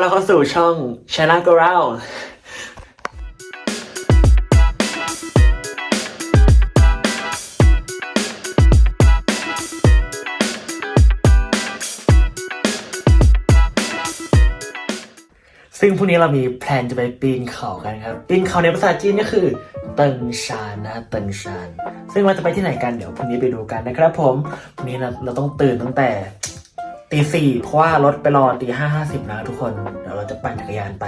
เราเข้าสู่ช่อง China Go Round ซึ่งพรุ่งนี้เรามีแพลนจะไปปีนเขากันครับ ปีนเขาในภาษาจีนก็คือ เติงชานนะเติงชาน ซึ่งเราจะไปที่ไหนกันเดี๋ยวพรุ่งนี้ไปดูกันนะครับผมพรุ่งนี้เราเราต้องตื่นตั้งแต่ ตีสี่เพราะว่ารถไปรอตีห้าห้าสิบนะทุกคน เดี๋ยวเราจะปั่นจักรยานไป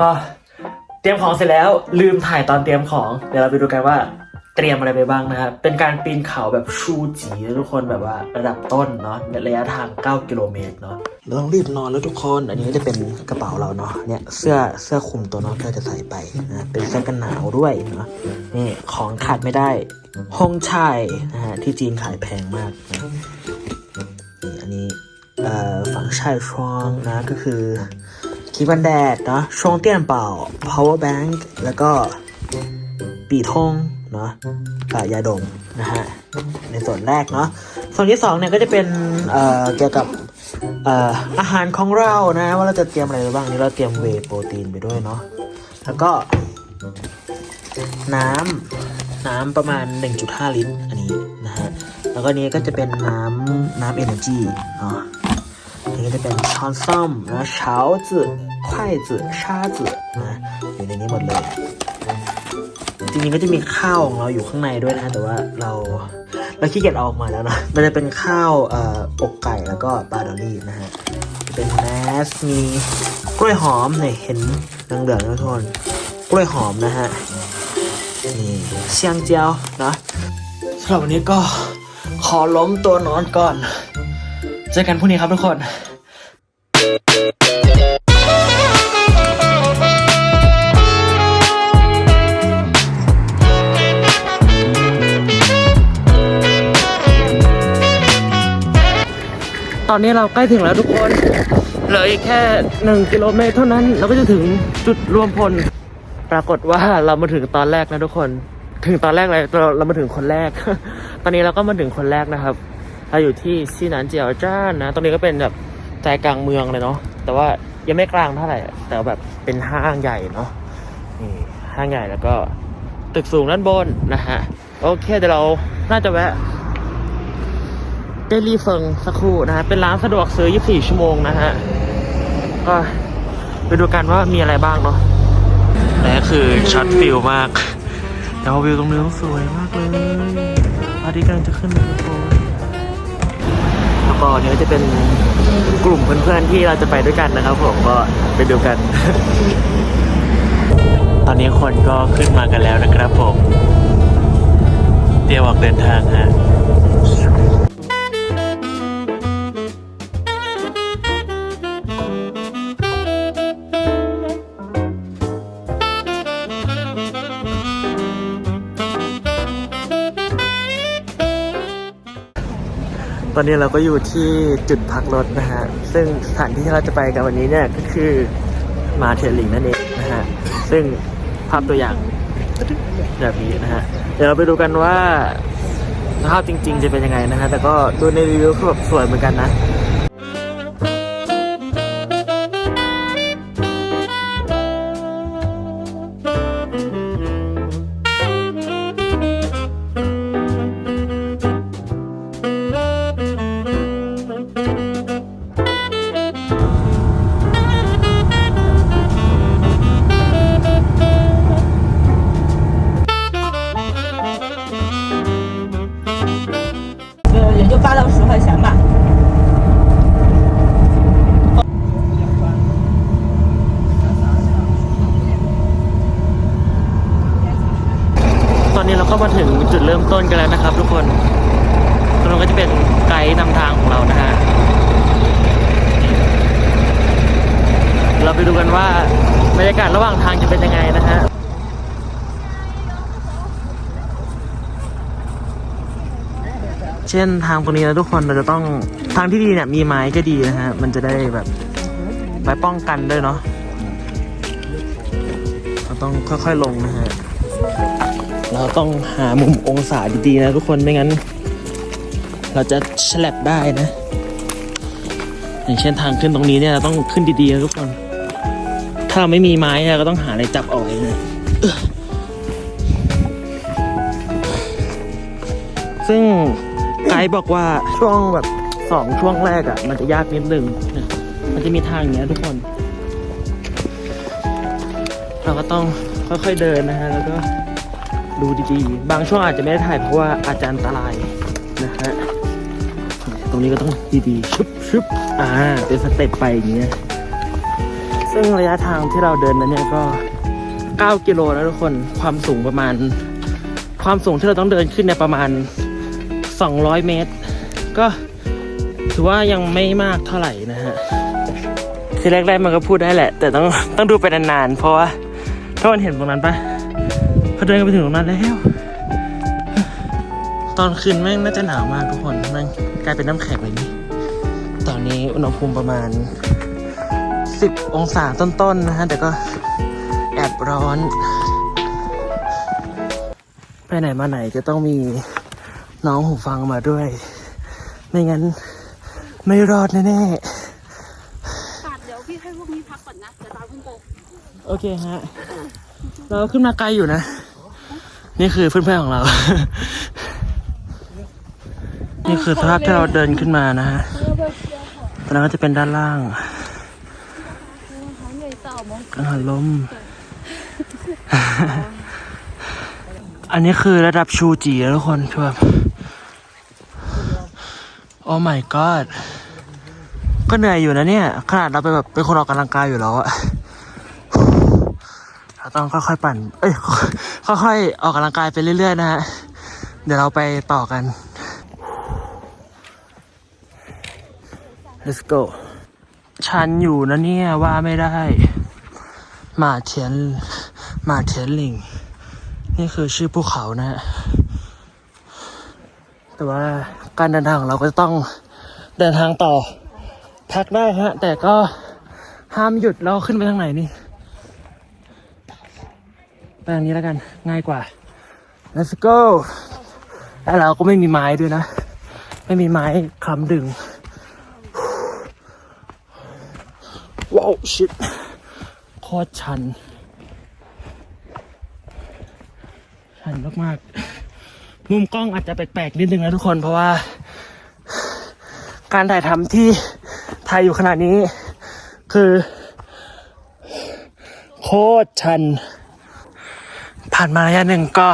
ก็เตรียมของเสร็จแล้วลืมถ่ายตอนเตรียมของ เดี๋ยวเราไปดูกันว่าเตรียมอะไรไปบ้างนะครับ เป็นการปีนเขาแบบชูจีนะทุกคนแบบว่าระดับต้นเนาะระยะทาง 9 กิโลเมตรเนาะเราต้องรีบนอนแล้วทุกคน อันนี้จะเป็นกระเป๋าเราเนาะ เนี่ยเสื้อเสื้อคลุมตัวเน้องเราจะใส่ไปนะ เป็นเสื้อกันหนาวด้วยเนาะ นี่ของขาดไม่ได้ฮงชายนะฮะที่จีนขายแพงมากนะ เอ่อฝังชายช่งนะ ก็คือครีมกันแดดเนาะช่วงเตี้ยนเป่า power bank แล้วก็ปีทงเนาะยาดมนะฮะ ในส่วนแรกเนาะ ส่วนที่สองเนี่ยก็จะเป็นเอ่อเกี่ยวกับเอ่ออาหารของเรานะ ว่าเราจะเตรียมอะไรบ้างนี่เราเตรียมเวโปรตีนไปด้วยเนาะ แล้วก็น้ำน้ำประมาณ 1.5 ลิตร อันนี้นะฮะ แล้วก็นี้ก็จะเป็นน้ำน้ำเอเนจีเนาะ ก็จะเป็นช้อนซ่อมนะเฉาจืดไข่จืดชาจืดนะอยู่ในนี้หมดเลย จริงๆก็จะมีข้าวของเราอยู่ข้างในด้วยนะ แต่ว่าเราเราขี้เกียจออกมาแล้วนะมันจะเป็นข้าวเอ่ออกไก่แล้วก็ปลาดอรี่นะฮะเป็นแมสมีกล้วยหอมเนี่ยเห็นเดือดนะทุกคนกล้วยหอมนะฮะนี่เชียงเจียวนะสำหรับวันนี้ก็ขอล้มตัวนอนก่อน เจอกันพรุ่งนี้ครับทุกคน ตอนนี้เราใกล้ถึงแล้วทุกคนเหลืออีกแค่หนึ่งกิโลเมตรเท่านั้นเราก็จะถึงจุดรวมพล ปรากฏว่าเรามาถึงตอนแรกนะทุกคน ถึงตอนแรกเลยเราเรามาถึงคนแรก ตอนนี้เราก็มาถึงคนแรกนะครับเราอยู่ที่ซีหนานเจียวจ้านนะ ตรงนี้ก็เป็นแบบใจกลางเมืองเลยเนาะแต่ว่ายังไม่กลางเท่าไหร่แต่แบบเป็นห้างใหญ่เนาะนี่ห้างใหญ่แล้วก็ตึกสูงด้านบนนะฮะโอเคเดี๋ยวเราน่าจะแวะ เดลี่เฟิงสักครู่นะฮะ เป็นร้านสะดวกซื้อ 24 ชั่วโมงนะฮะ ก็ไปดูกันว่ามีอะไรบ้างเนาะแต่ก็คือช็อตฟิลมาก แต่ว่าวิวตรงนี้สวยมากเลยพระอาทิตย์กำลังจะขึ้นนะทุกคนแล้วก็เนี้ก็จะเป็นกลุ่มเพื่อนๆที่เราจะไปด้วยกันนะครับผมก็ไปดูกัน ตอนนี้คนก็ขึ้นมากันแล้วนะครับผม เตรียมออกเดินทางฮะ ตอนนี้เราก็อยู่ที่จุดพักรถนะฮะ ซึ่งสถานที่ที่เราจะไปกันวันนี้เนี่ยก็คือมาเทลลิงนั่นเองนะฮะ ซึ่งภาพตัวอย่างแบบนี้นะฮะ เดี๋ยวเราไปดูกันว่าภาพจริง ๆ จะเป็นยังไงนะฮะ แต่ก็ดูในรีวิวคือแบบสวยเหมือนกันนะ ดูกันว่าบรรยากาศระหว่างทางจะเป็นยังไงนะฮะเช่นทางตรงนี้นะทุกคนเราจะต้องทางที่ดีเนี่ยมีไม้ก็ดีนะฮะมันจะได้แบบไว้ป้องกันด้วยเนาะเราต้องค่อยๆลงนะฮะเราต้องหามุมองศาดีๆนะทุกคนไม่งั้น เราจะฉลับได้นะ อย่างเช่นทางขึ้นตรงนี้เนี่ยเราต้องขึ้นดีๆนะทุกคนาเราไม่มีไม้เนี่ยก็ต้องหาอะไรจับเอาไว้นะเอื้อซึ่งไกด์บอกว่าช่วงแบบสองช่วงแรกอะ่ะ มันจะยากนิดนึงมันจะมีทางอย่างเงี้ยทุกคน เราก็ต้องค่อยๆเดินนะฮะ แล้วก็ดูดีๆ บางช่วงอาจจะไม่ได้ถ่ายเพราะว่าอาจจะอันตรายนะฮะ ตรงนี้ก็ต้องดีๆชุบชุบอ่า เป็นสเต็ปไปอย่างเงี้ย ซึ่งระยะทางที่เราเดินนั้นเนี่ยก็ 9 กิโลนะทุกคน ความสูงประมาณ ความสูงที่เราต้องเดินขึ้นเนี่ยประมาณ 200 เมตร ก็ถือว่ายังไม่มากเท่าไหร่นะฮะคือแรกๆมันก็พูดได้แหละ แต่ต้องต้องดูไปนานๆ เพราะว่าถ้ามันเห็นตรงนั้นปะพอเดินไปถึงตรงนั้นแล้ว ตอนคืนแม่งน่าจะหนาวมากทุกคนแม่งกลายเป็นน้ำแข็งเลยนี่ตอนนี้อุณหภูมิประมาณ 10 องศาต้นๆนะฮะแต่ก็แอบร้อน ไปไหนมาไหนจะต้องมีน้องหูฟังมาด้วย ไม่งั้นไม่รอดแน่ตัดเดี๋ยวพี่ให้พวกนี้พักก่อนนะ เดี๋ยวตามขึ้นไปๆ โอเคฮะ เราขึ้นมาไกลอยู่นะ นี่คือเพื่อนๆของเรา นี่คือสภาพที่เราเดินขึ้นมานะฮะตอนนั้นก็จะเป็นด้านล่างกังหัน ลม อันนี้คือระดับชูจีแล้วทุกคนคือแบบโอ้ my god ก็เหนื่อยอยู่นะเนี่ย ขนาดเราไปแบบเป็นคนออกกำลังกายอยู่แล้วอะเราต้องค่อยๆปั่น เอ้ย ค่อยๆ ออกกำลังกายไปเรื่อย ๆ นะฮะ เดี๋ยวเราไปต่อกัน let's go ชันอยู่นะเนี่ยว่าไม่ได้ มาเทียนหมาเทียนลิง นี่คือชื่อภูเขานะฮะ แต่ว่าการเดินทางของเราก็จะต้องเดินทางต่อ พักได้ฮะ แต่ก็ห้ามหยุดแล้วขึ้นไปทางไหนนี่ไปทางนี้แล้วกันง่ายกว่า let's go แล้วเราก็ไม่มีไม้ด้วยนะ ไม่มีไม้คำดึง ว้าวชิตโคตรชัน ชันมากๆ มุมกล้องอาจจะแปลกๆนิดนึงนะทุกคนเพราะว่า การถ่ายทำที่ถ่ายอยู่ขนาดนี้ คือ โคตรชัน ผ่านมาระยะหนึ่งก็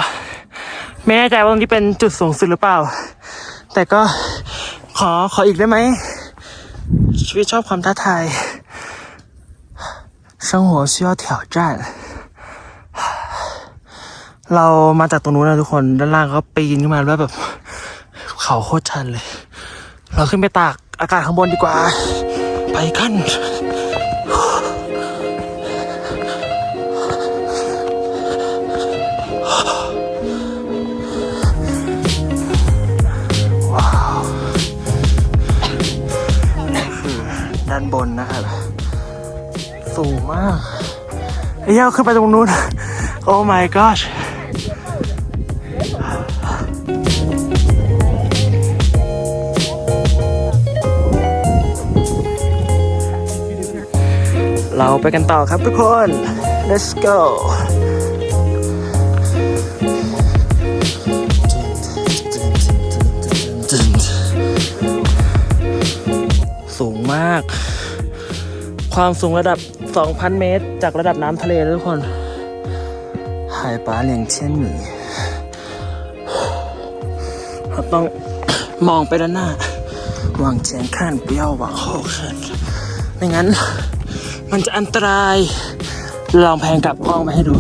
ไม่แน่ใจว่าตรงนี้เป็นจุดสูงสุดหรือเปล่า แต่ก็ขอขออีกได้ไหมชีวิตชอบความท้าทาย 生活需要挑战 เรามาจากตรงนู้นนะทุกคน ด้านล่างก็ปีนขึ้นมาแล้วแบบ เขาโคตรชันเลย เราขึ้นไปตากอากาศข้างบนดีกว่า ไปกัน ว้าวนี่คือด้านบนนะครับ สูงมากเอ้ยขึ้นไปตรงนู้น โอ้ my gosh เราไปกันต่อครับทุกคน let's go ความสูงระดับ 2,000 เมตร จากระดับน้ำทะเลทุกคนหายปลาเลี้ยงเช่นนีเราต้องมองไปด้านหน้าหวังแขนขั้นเปรี้ยวหวังโค้แขนไม่งั้น มันจะอันตราย ลองแพงกลับกล้องมาให้ดู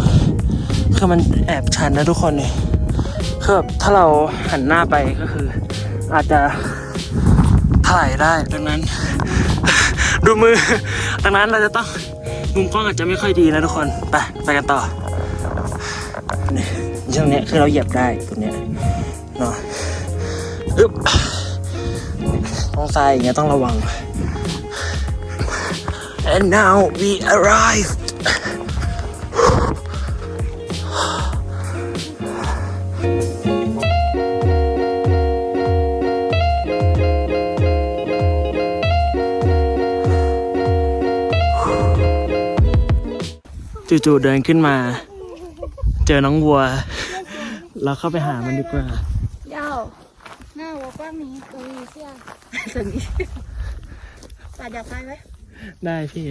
คือมันแอบชันนะทุกคนนี่ยคือแบถ้าเราหันหน้าไปก็คือ อาจจะถ่ายได้ดังนั้น ดูมือ ดังนั้นเราจะต้องมุมกล้องอาจจะไม่ค่อยดีนะทุกคน ไป ไปกันต่อนี่ช่วงนี้คือเราเหยียบได้ตรงเนี้ยเนาะอึ๊บตรงซ้ายอย่างเงี้ยต้องระวัง and now we arrive จู่ๆเดินขึ้นมา เจอน้องวัว เราเข้าไปหามันดีกว่า 要，那我报名等一下。等一下，大家拍呗。 ได้พี่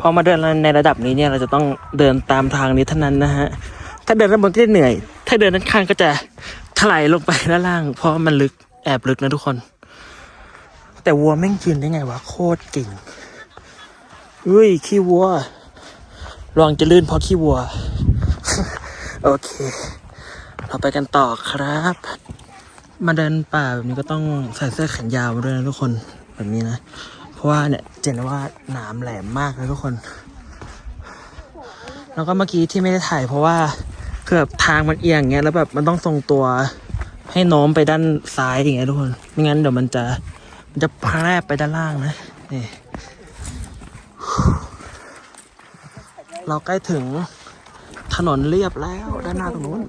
พอมาเดินในระดับนี้เนี่ยเราจะต้องเดินตามทางนี้เท่านั้นนะฮะ ถ้าเดินด้านบนก็จะเหนื่อย ถ้าเดินด้านข้างก็จะถลายลงไปด้านล่าง เพราะมันลึกแอบลึกนะทุกคน แต่วัวแม่งยืนได้ไงวะ โคตรเก่งอุ้ย ขี้วัวระวังจะลื่นเพราะขี้วัว โอเค เราไปกันต่อครับ มาเดินป่าแบบนี้ก็ต้องใส่เสื้อแขนยาวมาด้วยนะทุกคนแบบนี้นะ เพราะว่าเนี่ยเจนว่าหนามแหลมมากเลยทุกคน แล้วก็เมื่อกี้ที่ไม่ได้ถ่าย เพราะว่าคือแบบทางมันเอียงเงี้ยแล้วแบบมันต้องทรงตัวให้โน้มไปด้านซ้ายอย่างเงี้ยทุกคน ไม่งั้นเดี๋ยวมันจะ มันจะแพร่ไปด้านล่างนะ นี่ เราใกล้ถึงถนนเรียบแล้วด้านหน้าตรงนู้น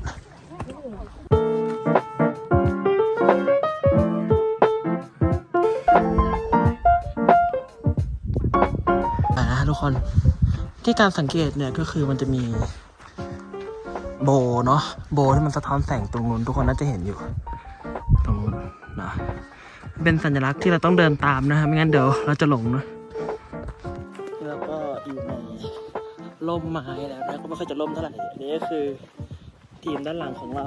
ทุกคนที่การสังเกตเนี่ยก็คือมันจะมีโบเนาะโบที่มันสะท้อนแสงตรงนู้นทุกคนน่าจะเห็นอยู่ เป็นสัญลักษณ์ที่เราต้องเดินตามนะครับไม่งั้นเดี๋ยวเราจะหลงนะแล้วก็อยู่ในร่มไม้แล้วนะก็ไม่ค่อยจะร่มเท่าไหร่นนี้ก็คือทีมด้านหลังของเรา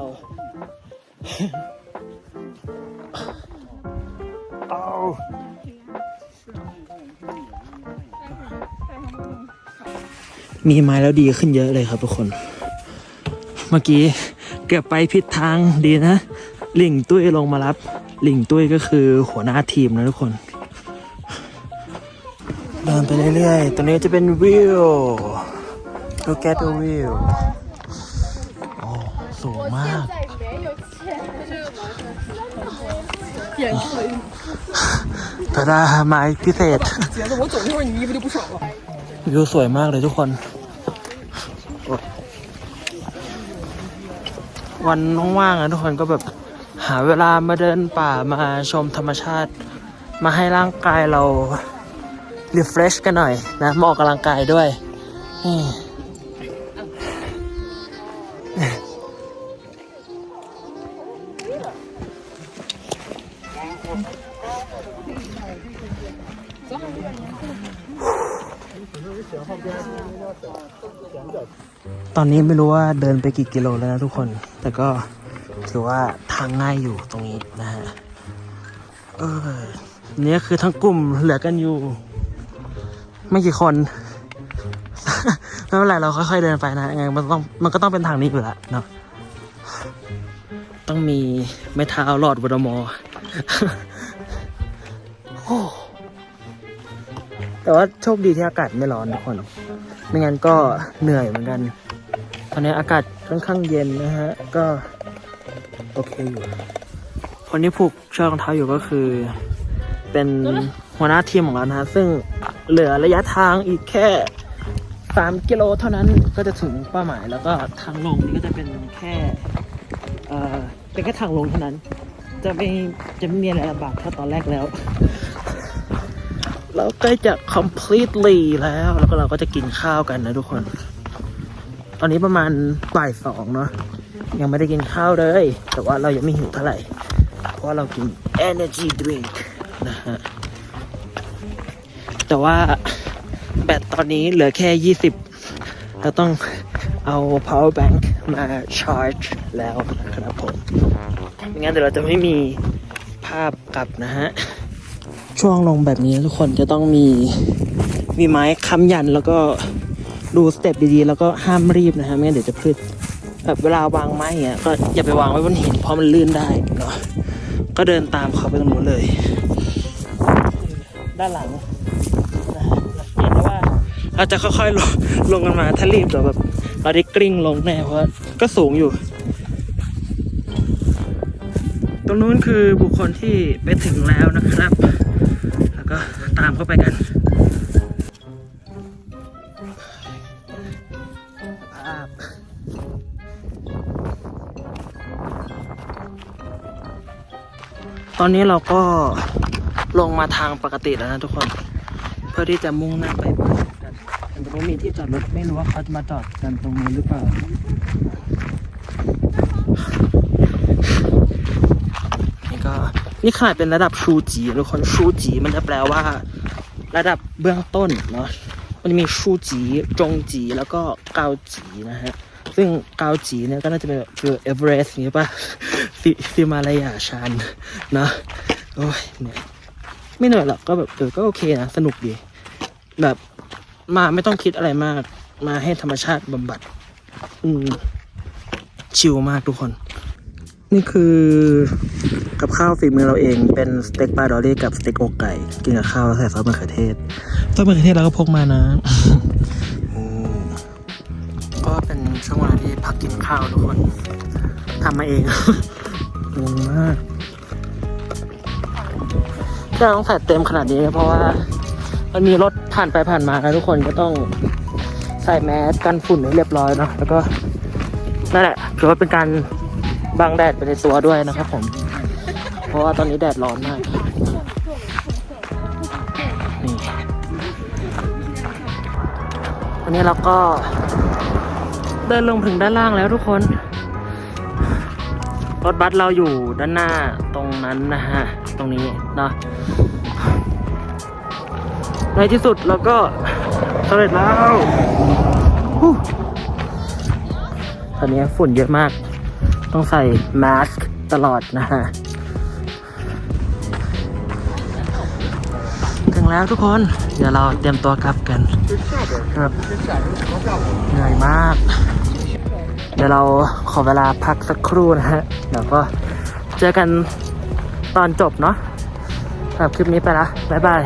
เอามีไม้แล้วดีขึ้นเยอะเลยครับทุกคน เมื่อกี้เกือบไปผิดทางดีนะ ลิงตุ้ยลงมารับ ลิงตุ้ยก็คือหัวหน้าทีมนะทุกคน เดินไปเรื่อยๆ ตรงนี้จะเป็นวิว look at the view โอ้สูงมากตาดาไม้พิเศษวิวสวยมากเลยทุกคน วันว่างๆนะทุกคนก็แบบ หาเวลามาเดินป่ามาชมธรรมชาติ มาให้ร่างกายเรา refresh กันหน่อยนะมาออกกำลังกายด้วยตอนนี้ไม่รู้ว่าเดินไปกี่กิโลแล้วนะทุกคน แต่ก็ ถือว่าทางง่ายอยู่ตรงนี้นะฮะเออเนี่ยคือทั้งกลุ่มเหลือกันอยู่ ไม่กี่คน ไม่เป็นไรเราค่อยๆเดินไปนะยังไงมันต้องมันก็ต้องเป็นทางนี้อยู่แล้วเนาะต้องมีไม้เท้าหลอดวอดมอโอ้แต่ว่าโชคดีที่อากาศไม่ร้อนทุกคน ไม่งั้นก็เหนื่อยเหมือนกัน ตอนนี้อากาศค่อนข้างเย็นนะฮะ ก็ โอเคอยู่ คนที่ผูกเชือกรองเท้าอยู่ก็คือ เป็นหัวหน้าทีมของเรานะฮะซึ่งเหลือระยะทางอีกแค่สามกิโลเท่านั้นก็จะถึงเป้าหมายแล้วก็ทางลงนี่ก็จะเป็นแค่เอ่อเป็นแค่ทางลงเท่านั้น จะไม่จะไม่มีอะไรลำบากเท่าตอนแรกแล้ว เราใกล้จะ completely แล้วแล้วก็เราก็จะกินข้าวกันนะทุกคน ตอนนี้ประมาณบ่ายสองเนาะ ยังไม่ได้กินข้าวเลย แต่ว่าเรายังไม่หิวเท่าไหร่ เพราะเรากิน energy drink นะฮะ แต่ว่าแบตตอนนี้เหลือแค่ 20 เราต้องเอา power bank มา charge แล้วนะครับผมไม่งั้นเดี๋ยวเราจะไม่มีภาพกลับนะฮะ ช่วงลงแบบนี้ทุกคนจะต้องมีมีไม้ค้ำยันแล้วก็ดูสเต็ปดีๆ แล้วก็ห้ามรีบนะฮะ ไม่งั้นเดี๋ยวจะพลึด แบบเวลาวางไม้เงี้ยก็อย่าไปวางไว้บนหินเพราะมันลื่นได้เนาะก็เดินตามเขาไปตรงนู้นเลย ด้านหลังนะฮะเห็นว่าเราจะค่อยๆลงลงกันมาถ้ารีบเดี๋ยวแบบเราได้กลิ้งลงแน่เพราะก็สูงอยู่ ตรงนู้นคือบุคคลที่ไปถึงแล้วนะครับ แล้วก็ตามเข้าไปกัน ตอนนี้เราก็ลงมาทางปกติแล้วนะทุกคน เพื่อที่จะมุ่งหน้าไปบ้านกันแต่ตรงนี้มีที่จอดรถไม่รู้ว่าเขาจะมาจอดกันตรงนี้หรือเปล่านี่ก็นี่ขนาดเป็นระดับชูจีทุกคนชูจีมันจะแปลว่า ระดับเบื้องต้นเนาะมันจะมีชูจีจงจีแล้วก็เกาจีนะฮะ ซึ่งเกาจีเนี่ยก็น่าจะเป็นคือเอเวอเรสต์นี้ป่ะฟิฟิมาลายาชันเนาะโอ้ยเหนื่อยไม่เหนื่อยหรอกก็แบบเออก็โอเคนะ สนุกดี แบบมาไม่ต้องคิดอะไรมาก มาให้ธรรมชาติบำบัด อืม ชิลมากทุกคน นี่คือกับข้าวฝีมือเราเองเป็นสเต็กปลาดอลลี่กับสเต็กอกไก่ กินกับข้าวแล้วใส่ซอสมะเขือเทศซอสมะเขือเทศเราก็พกมานะ ช่วงเวลาที่พักกินข้าวทุกคนทำมาเองงงมากที่เราต้องใส่เต็มขนาดนี้ เพราะว่ามันมีรถผ่านไปผ่านมานะทุกคนก็ต้องใส่แมสกันฝุ่นให้เรียบร้อยเนาะแล้วก็นั่นแหละถือว่าเป็นการบังแดดไปในตัวด้วยนะครับผม เพราะว่าตอนนี้แดดร้อนมากนี่วันนี้เราก็ เดินลงถึงด้านล่างแล้วทุกคน รถบัสเราอยู่ด้านหน้าตรงนั้นนะฮะ ตรงนี้เนาะในที่สุดเราก็สำเร็จแล้วฮู้ตอนนี้ฝุ่นเยอะมาก ต้องใส่มาสก์ตลอดนะฮะ ถึงแล้วทุกคน เดี๋ยวเราเตรียมตัวกลับกันครับเหนื่อยมาก เดี๋ยวเราขอเวลาพักสักครู่นะฮะเดี๋ยวก็เจอกันตอนจบเนาะสำหรับคลิปนี้ไปละบ๊ายบาย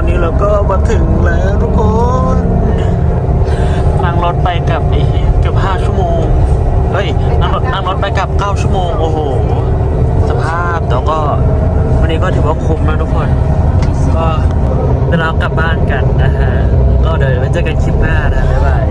อนนี้เราก็มาถึงแล้วทุกคนนั่งรถไปกับไอ้เกือบห้าชั่วโมงเฮ้ยนั่งรถนั่งรถไปกับเก้าชั่วโมง โอ้โห สภาพแต่ก็วันนี้ก็ถือว่าคุ้มนะทุกคน ก็เดี๋ยวเรากลับบ้านกันนะฮะก็เดี๋ยวไว้เจอกันคลิปหน้านะบ๊ายบาย